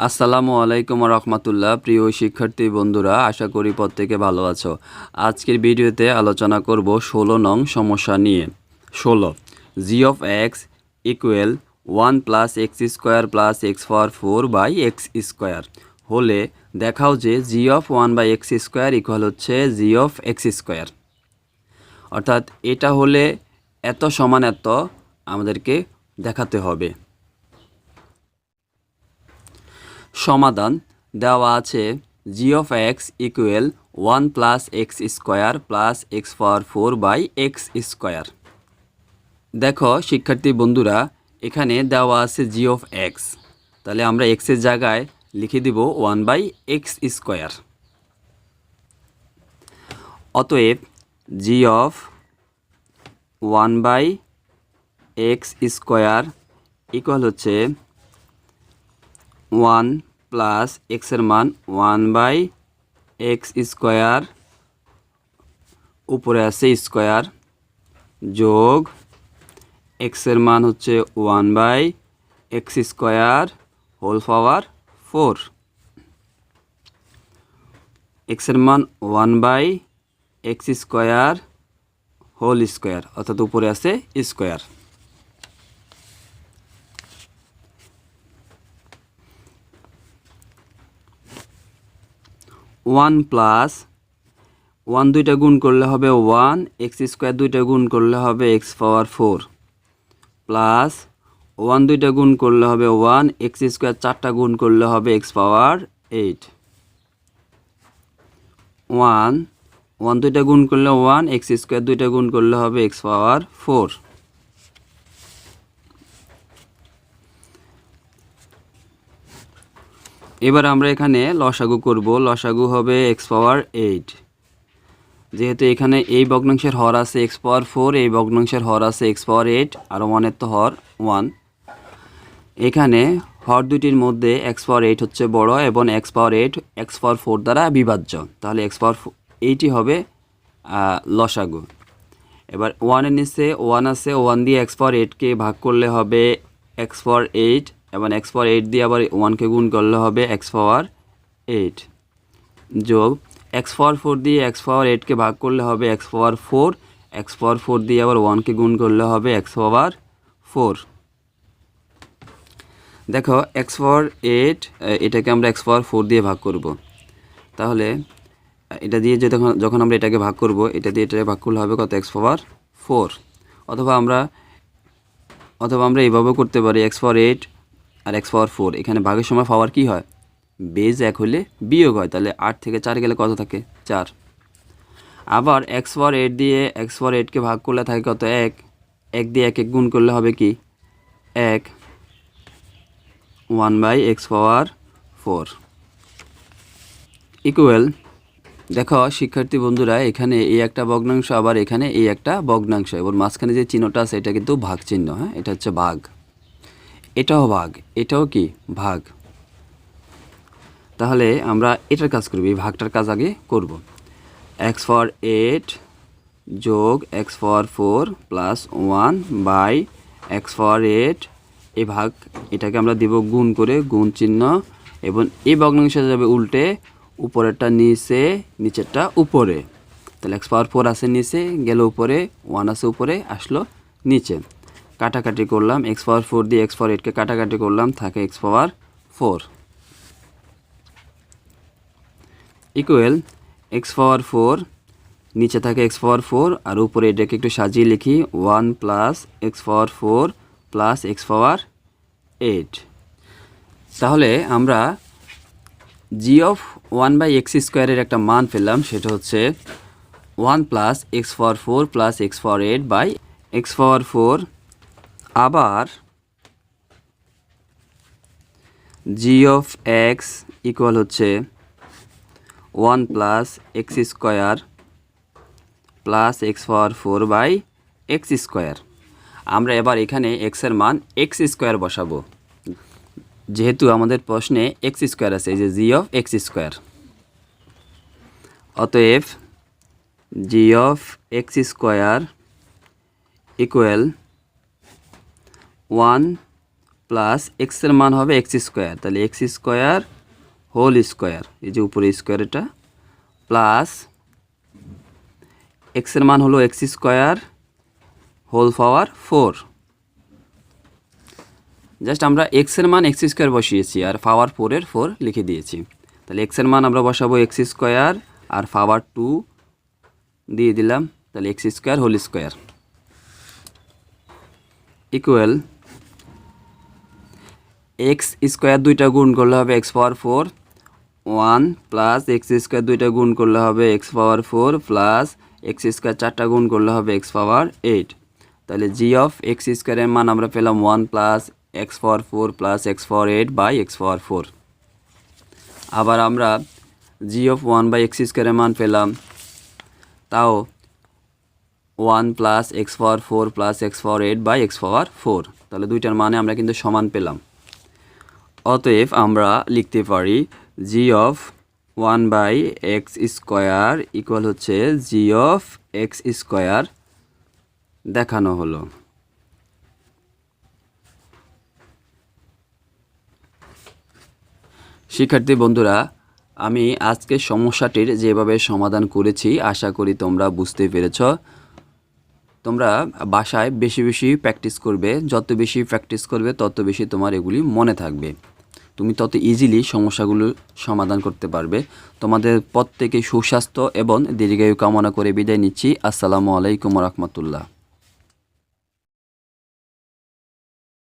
আসসালামু আলাইকুম রহমতুল্লাহ, প্রিয় শিক্ষার্থী বন্ধুরা, আশা করি প্রত্যেকে ভালো আছো। আজকের ভিডিওতে আলোচনা করব ষোলো নং সমস্যা নিয়ে। ষোলো G of X equal one plus X square plus X power four by X square হলে দেখাও যে G of one by X square equal হচ্ছে জি অফ এক্স স্কোয়ার অর্থাৎ এটা হলে এত সমান এত আমাদেরকে দেখাতে হবে। সমাধান দেওয়া আছে G of X equal one plus X square plus X power four by X square দেখো, শিক্ষার্থী বন্ধুরা, এখানে দেওয়া আছে জি অফ এক্স তাহলে আমরা এক্সের জায়গায় লিখে দিব ওয়ান বাই এক্স স্কোয়ার অতএব G of one by X square equal হচ্ছে ওয়ান প্লাস এক্সের মান ওয়ান বাই এক্স স্কোয়ার উপরে আছে স্কোয়ার যোগ এক্সের মান হচ্ছে one by X square whole power four. এক্সের মান one by X square whole square, অর্থাৎ উপরে আছে স্কোয়ার। ওয়ান প্লাস ওয়ান দুইটা গুণ করলে হবে ওয়ান, এক্স স্কোয়ার দুইটা গুণ করলে হবে X power four, plus one দুইটা গুণ করলে হবে ওয়ান, এক্স স্কোয়ার চারটা গুণ করলে হবে X power eight. One one দুইটা গুণ করলে ওয়ান, এক্স স্কোয়ার দুইটা গুণ করলে হবে এক্স পাওয়ার ফোর। এবার আমরা এখানে লসাগু করব। লসাগু হবে এক্স পাওয়ার এইট যেহেতু এখানে এই ভগ্নাংশের হর আছে এক্স পাওয়ার ফোর এই ভগ্নাংশের হর আছে এক্স পাওয়ার এইট আর ওয়ানের তো হর ওয়ান এখানে হর দুটির মধ্যে এক্স পাওয়ার এইট হচ্ছে বড় এবং X power eight X power four দ্বারা বিভাজ্য। তাহলে এক্স পাওয়ার এইটই হবে লসাগু। এবার ওয়ানের নিচে ওয়ান আছে ওয়ান দিয়ে এক্স পাওয়ার এইটকে ভাগ করলে হবে এক্স পাওয়ার এইট এবং এক্স পাওয়ার এইট দিয়ে আবার ওয়ানকে গুণ করলে হবে এক্স পাওয়ার এইট যোগ এক্স পাওয়ার ফোর দিয়ে এক্স পাওয়ার এইটকে ভাগ করলে হবে X power four X power four দিয়ে আবার ওয়ানকে গুণ করলে হবে এক্স পাওয়ার ফোর দেখো এক্স পাওয়ার এইট এটাকে আমরা এক্স পাওয়ার ফোর দিয়ে ভাগ করব তাহলে এটা দিয়ে যে যখন আমরা এটাকে ভাগ করব এটা দিয়ে এটাকে ভাগ করলে হবে কত এক্স পাওয়ার ফোর অথবা আমরা অথবা আমরা এইভাবেও করতে পারি এক্স পাওয়ার এইট আর এক্স পাওয়ার ফোর এখানে ভাগের সময় পাওয়ার কি হয়? বেজ এক হলে বিয়োগ হয়, তাহলে আট থেকে চার গেলে কত থাকে? চার। আবার এক্স পাওয়ার এইট দিয়ে এক্স পাওয়ার এইটকে ভাগ করলে থাকে কত? এক। এক দিয়ে এক এক গুণ করলে হবে কি? এক। One by X power four equal দেখো শিক্ষার্থী বন্ধুরা, এখানে এই একটা ভগ্নাংশ, আবার এখানে এই একটা ভগ্নাংশ। এবং মাঝখানে যে চিহ্নটা আছে, এটা কিন্তু ভাগ চিহ্ন হ্যাঁ? এটা হচ্ছে ভাগ। এটাও ভাগ, এটাও কি? ভাগ। তাহলে আমরা এটার কাজ করব, এই ভাগটার কাজ আগে করব। এক্স ফর এইট যোগ X for four plus one by X for eight এ ভাগ, এটাকে আমরা দিব গুণ করে গুণ চিহ্ন, এবং এই ভগ্নাংশ যাবে উল্টে উপরেরটা নিচে, নিচেরটা উপরে। তাহলে এক্স পাওয়ার ফোর আছে নিচে, গেল উপরে ওয়ান আছে উপরে, আসলো নিচে। কাটাকাটি করলাম এক্স পাওয়ার ফোর দিয়ে এক্স পাওয়ার এইটকে কাটাকাটি করলাম থাকে X power four equal X power four নিচে থাকে এক্স পাওয়ার ফোর আর উপরে এটাকে একটু সাজিয়ে লিখি one plus X power four plus X power eight তাহলে আমরা G of one by X স্কোয়ারের একটা মান পেলাম সেটা হচ্ছে one plus X power four plus X power eight by X power four আবার জি অফ এক্স ইকুয়াল হচ্ছে one plus X square plus X power four by X square আমরা এবার এখানে এক্সের মান এক্স স্কোয়ার বসাবো। যেহেতু আমাদের প্রশ্নে এক্স স্কোয়ার আছে, এই যে জি অফ এক্স স্কোয়ার অতএব G of X square equal one plus এক্সের মান হবে এক্স স্কোয়ার। তাহলে এক্স স্কোয়ার হোল স্কোয়ার, এই যে উপরে স্কোয়ার এটা, প্লাস এক্সের মান হলো X square whole power four. Just আমরা এক্সের মান এক্স স্কোয়ার বসিয়েছি আর পাওয়ার ফোরের ফোর লিখে দিয়েছি। তাহলে এক্সের মান আমরা বসাবো এক্স স্কোয়ার আর পাওয়ার টু দিয়ে দিলাম, তাহলে X square whole square. Equal X square দুইটা গুণ করলে হবে X power four one plus X square দুইটা গুণ করলে হবে X power four plus X square চারটা গুণ করলে হবে এক্স পাওয়ার এইট তাহলে জি অফ এক্স স্কোয়ারের মান আমরা পেলাম one plus X power four plus X power eight by X power four আবার আমরা G of one by X স্কোয়ারের মান পেলাম, তাও one plus X power four plus X power eight by X power four তাহলে দুইটার মানে আমরা কিন্তু সমান পেলাম। অতএব আমরা লিখতে পারি G of one by X square equal হচ্ছে জি অফ এক্স স্কোয়ার দেখানো হলো। শিক্ষার্থী বন্ধুরা, আমি আজকের সমস্যাটির যেভাবে সমাধান করেছি, আশা করি তোমরা বুঝতে পেরেছ। তোমরা বাসায় বেশি বেশি প্র্যাকটিস করবে, যত বেশি প্র্যাকটিস করবে, তত বেশি তোমার এগুলি মনে থাকবে। তুমি তত ইজিলি সমস্যাগুলো সমাধান করতে পারবে। তোমাদের প্রত্যেকে সুস্বাস্থ্য এবং দীর্ঘায়ু কামনা করে বিদায় নিচ্ছি। আসসালামু আলাইকুম রহমতুল্লাহ।